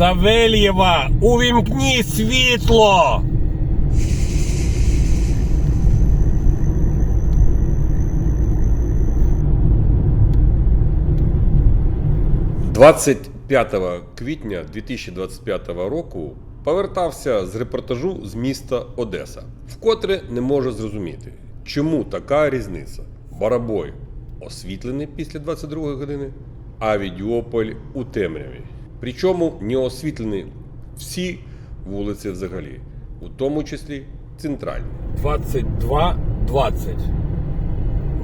Савельєва, увімкні світло! – 25 квітня 2025 року повертався з репортажу з міста Одеса, вкотре не можу зрозуміти, чому така різниця. Барабой освітлений після 22 години, а Відіополь у темряві. Причому не освітлені всі вулиці взагалі, у тому числі центральні. 22.20.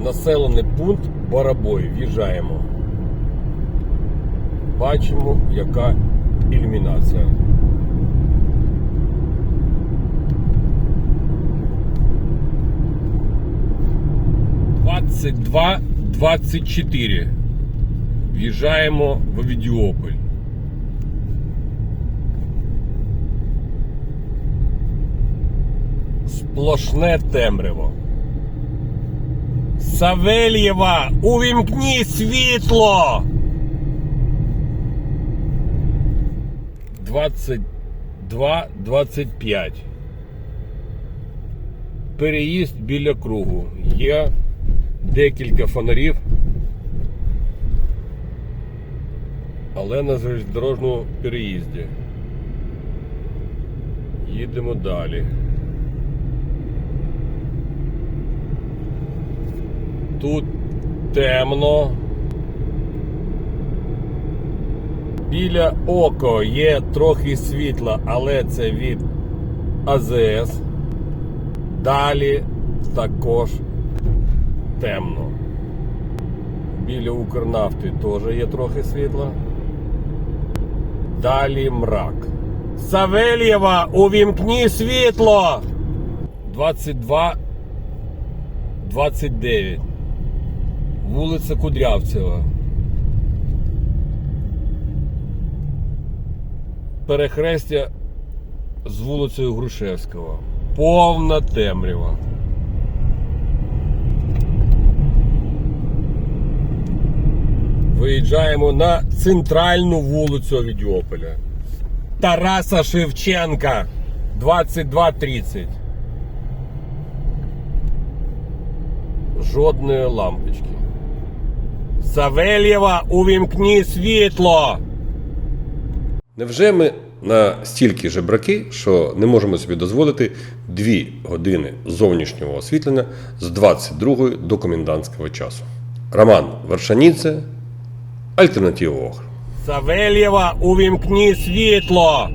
Населений пункт Барабой. В'їжджаємо. Бачимо, яка ілюмінація. Двадцять два двадцять чотири. В'їжджаємо в Авідіополь. Сплошне темряво. Савельєва, увімкні світло. 22-25. Переїзд біля кругу. Є декілька фонарів. Але на железнодорожному переїзді. Їдемо далі. Тут темно. Біля око є трохи світла, але це від АЗС. Далі також темно. Біля Укрнафти теж є трохи світла. Далі мрак. Савельєва, увімкні світло! 22 29. Вулиця Кудрявцева. Перехрестя з вулицею Грушевського. Повна темрява. Виїжджаємо на центральну вулицю Авідіополя. Тараса Шевченка 22.30. Жодної лампочки. Савельєва, увімкні світло! Невже ми настільки жебраки, що не можемо собі дозволити 2 години зовнішнього освітлення з 22 до комендантського часу? Роман Вершаніце, Альтернатива Охр. Савельєва, увімкні світло!